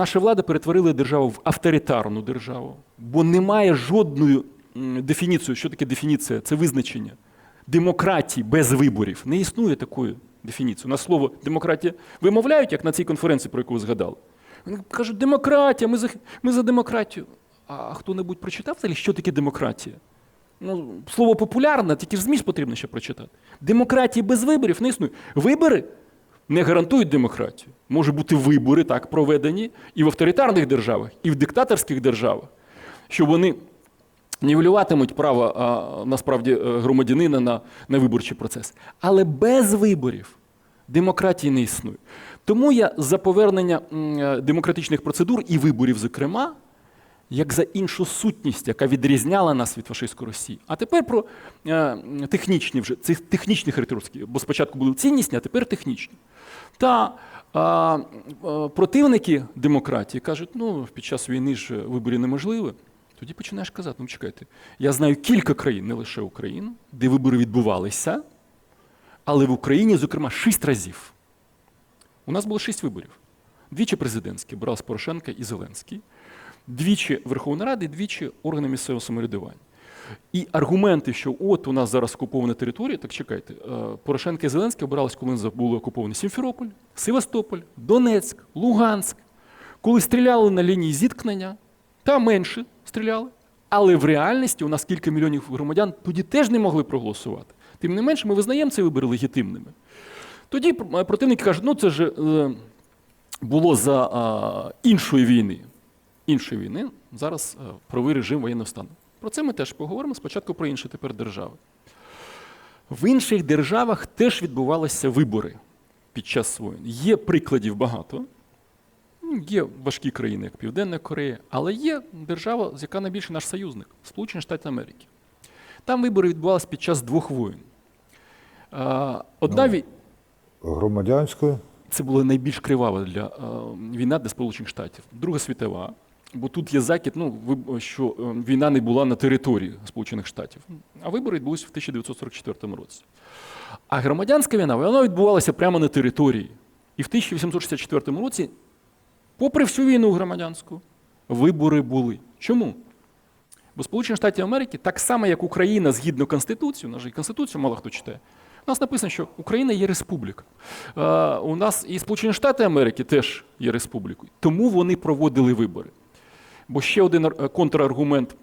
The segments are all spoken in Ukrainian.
наша влада перетворила державу в авторитарну державу, бо немає жодної дефініції. Що таке дефініція? Це визначення. Демократії без виборів. Не існує такої дефініції. У нас слово демократія вимовляють, як на цій конференції, про яку ви згадали. Вони кажуть, демократія, ми за, ми за демократію. А хто-небудь прочитав що таке демократія? Ну, слово популярне, тільки ж зміст потрібно ще прочитати. Демократії без виборів не існує. Вибори не гарантують демократію. Може бути вибори так проведені і в авторитарних державах, і в диктаторських державах, що вони нівелюватимуть право а, насправді е, громадянина на, на виборчий процес. Але без виборів демократії не існує. Тому я за повернення е, демократичних процедур і виборів, зокрема, як за іншу сутність, яка відрізняла нас від фашистської Росії. А тепер про е, технічні вже цих технічні характеристики, бо спочатку були ціннісні, а тепер технічні. Та а, е, противники демократії кажуть, ну під час війни ж вибори неможливі. Тоді починаєш казати, ну чекайте, я знаю кілька країн, не лише Україну, де вибори відбувалися, але в Україні, зокрема, шість разів. У нас було шість виборів. Двічі президентські, Брас Порошенка і Зеленський, двічі Верховна Рада і двічі органи місцевого самоврядування. І аргументи, що от у нас зараз окупована територія, так чекайте, е, Порошенко і Зеленський обирались, коли були окуповані Сімферополь, Севастополь, Донецьк, Луганськ, коли стріляли на лінії зіткнення, та менше стріляли. Але в реальності у нас кілька мільйонів громадян тоді теж не могли проголосувати. Тим не менше, ми визнаємо ці вибори легітимними. Тоді пр- противники кажуть, ну це ж е, було за іншої війни. Іншої війни зараз е, правий режим воєнного стану. Про це ми теж поговоримо спочатку про інші тепер держави. В інших державах теж відбувалися вибори під час воєн. Є прикладів багато. Ну, Є важкі країни, як Південна Корея, але є держава, з яка найбільше наш союзник Сполучені Штати Америки. Там вибори відбувалися під час двох воєн. Одна Ну. вій... Громадянською. це була найбільш кривава для е, війна для Сполучених Штатів. Друга світова. Бо тут є закид, ну, що е, війна не була на території Сполучених Штатів. А вибори відбулися в 1944 році. А громадянська війна вона відбувалася прямо на території. І в 1864 році, попри всю війну громадянську, вибори були. Чому? Бо Сполучені Штати Америки, так само як Україна згідно Конституції, у нас же і Конституцію мало хто читає. У нас написано, що Україна є республіка. Е, у нас і Сполучені Штати Америки теж є республікою. Тому вони проводили вибори. Бо ще один контраргумент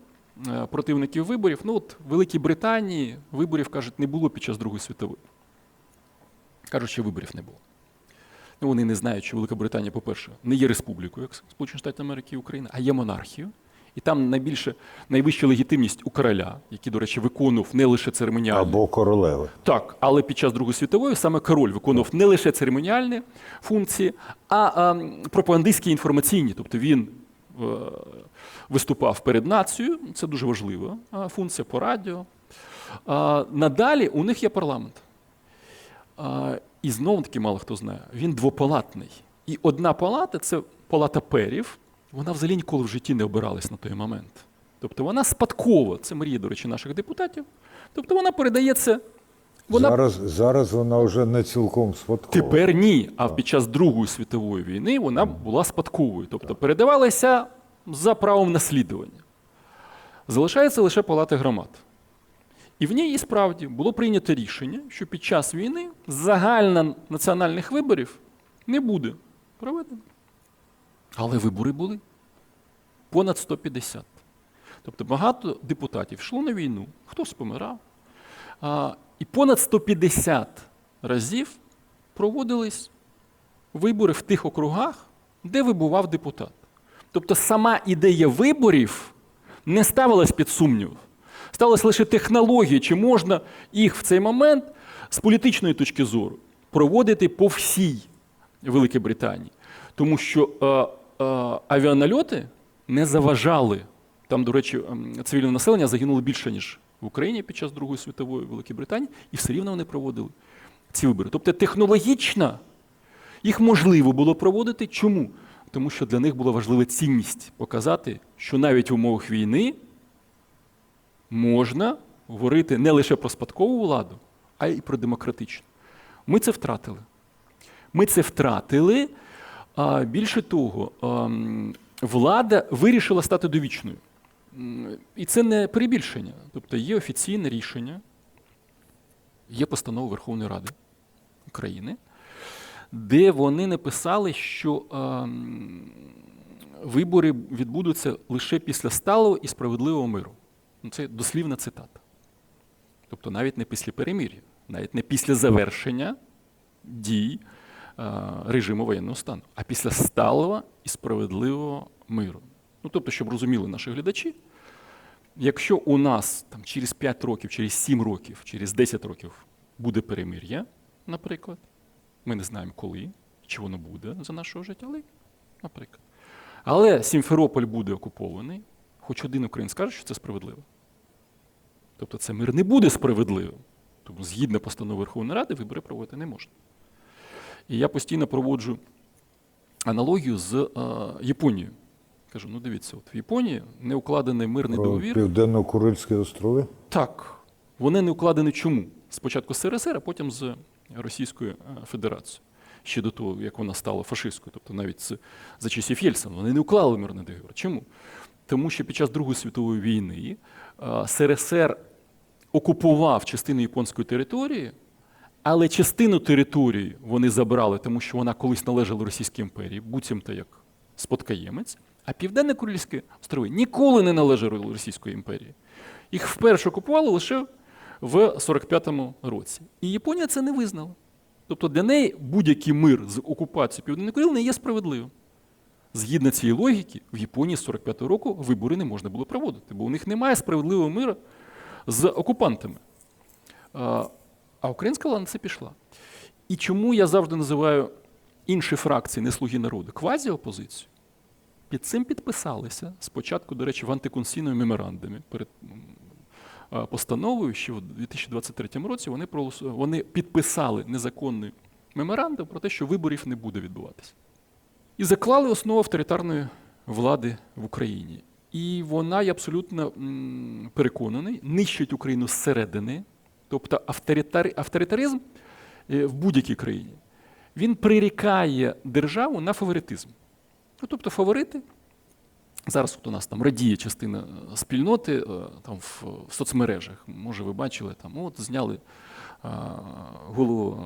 е, противників виборів: ну от в Великій Британії виборів, кажуть, не було під час Другої світової. Кажуть, що виборів не було. Ну, вони не знають, що Велика Британія, по-перше, не є республікою, як Сполучені Штати Америки і Україна, а є монархією. І там найбільше, найвища легітимність у короля, який, до речі, виконував не лише церемоніальні. Або королеви. Так, але під час Другої світової саме король виконував не лише церемоніальні функції, а, а пропагандистські інформаційні. Тобто він е, виступав перед нацією, це дуже важлива функція по радіо. Надалі у них є парламент. І знову таки мало хто знає, він двопалатний. І одна палата це палата перів. Вона взагалі ніколи в житті не обиралась на той момент. Тобто вона спадкова, це мрія, до речі, наших депутатів. Тобто вона передається. Вона Зараз, зараз вона вже не цілком спадкова. Тепер ні. А під час Другої світової війни вона була спадковою, тобто передавалася за правом наслідування. Залишається лише палата громад. І в ній і справді було прийнято рішення, що під час війни загально національних виборів не буде проведено. Але вибори були понад 150. Тобто багато депутатів йшло на війну, хтось помирав. А, і понад 150 разів проводились вибори в тих округах, де вибував депутат. Тобто сама ідея виборів не ставилась під сумнів. Ставилась лише технологія, чи можна їх в цей момент з політичної точки зору проводити по всій Великій Британії. Тому що е, е, авіанальоти не заважали. Там, до речі, цивільне населення загинуло більше, ніж в Україні під час Другої світової в Великій Британії, і все рівно вони проводили ці вибори. Тобто технологічно їх можливо було проводити. Чому? Тому що для них була важлива цінність показати, що навіть в умовах війни можна говорити не лише про спадкову владу, а й про демократичну. Ми це втратили. Ми це втратили А більше того, влада вирішила стати довічною. І це не перебільшення. Тобто є офіційне рішення, є постанова Верховної Ради України, де вони написали, що ем, вибори відбудуться лише після сталого і справедливого миру. Ну, Це дослівна цитата. Тобто навіть не після перемир'я, навіть не після завершення дій е, режиму воєнного стану, а після сталого і справедливого миру. Ну, тобто, щоб розуміли наші глядачі, якщо у нас там, через 5 років, через 7 років, через 10 років буде перемир'я, наприклад, ми не знаємо коли, чи воно буде за нашого життя, але, наприклад. Але Сімферополь буде окупований, хоч один українець скаже, що це справедливо. Тобто це мир не буде справедливим. Тому згідно постанови Верховної Ради, вибори проводити не можна. І я постійно проводжу аналогію з е, Японією. Кажу: ну дивіться, от в Японії не укладений мирний Про договір. Південно-Курильські острови. Так, вони не укладені чому? Спочатку з СРСР, а потім з Російською е, Федерацією. Ще до того, як вона стала фашистською, тобто навіть з, за часів Єльцина, вони не уклали мирний договір. Чому? Тому що під час Другої світової війни е, СРСР окупував частину японської території, але частину території вони забрали, тому що вона колись належала Російській імперії, буцімто як спадкоємець, а Південно-Курильські острови ніколи не належали Російської імперії. Їх вперше окупували лише в 45-му році. І Японія це не визнала. Тобто для неї будь-який мир з окупацією Південної Курили не є справедливим. Згідно цієї логіки, в Японії з 45-го року вибори не можна було проводити, бо у них немає справедливого миру з окупантами. А українська влада на це пішла. І чому я завжди називаю інші фракції, не слуги народу, квазіопозицію? Під цим підписалися спочатку, до речі, в антиконституційному меморандумі перед постановою, що в 2023 році вони, вони підписали незаконний меморандум про те, що виборів не буде відбуватися. І заклали основу авторитарної влади в Україні. І вона, я абсолютно переконаний, нищить Україну зсередини. Тобто авторитар, авторитаризм е, в будь-якій країні він прирікає державу на фаворитизм. Ну, тобто фаворити. Зараз от у нас там радіє частина е, спільноти е, там в, соцмережах. Може, ви бачили, там от зняли а, голову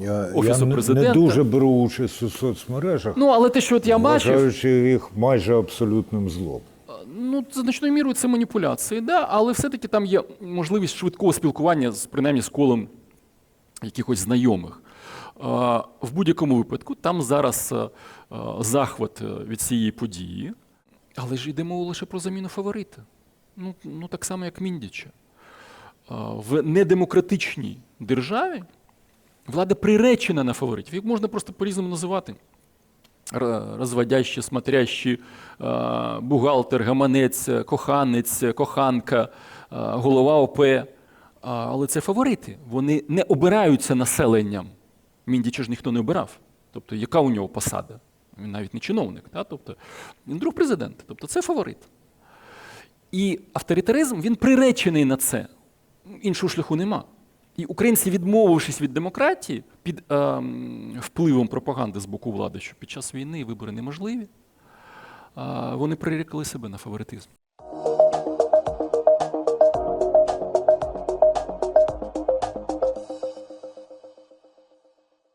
е, Я, Офісу я президента. не дуже беру участь у соцмережах, Ну, але те, що от я бачив, вважаючи їх майже абсолютним злом. Ну, значною мірою це маніпуляції, да, але все-таки там є можливість швидкого спілкування з принаймні з колом якихось знайомих. В будь-якому випадку там зараз а, а, захват е, від цієї події, але ж йде мова лише про заміну фаворита. Ну, ну так само, як Міндіча. В недемократичній державі влада приречена на фаворитів. Їх можна просто по-різному називати розводящі, смотрящі, е, бухгалтер, гаманець, коханець, коханка, е, голова ОП. Але це фаворити. Вони не обираються населенням. Міндіча ж ніхто не обирав. Тобто, яка у нього посада? Він навіть не чиновник. Та? Тобто, він друг президента. Тобто, це фаворит. І авторитаризм він приречений на це. Іншого шляху нема. І українці, відмовившись від демократії під ем, впливом пропаганди з боку влади, що під час війни вибори неможливі, а, вони прирікли себе на фаворитизм.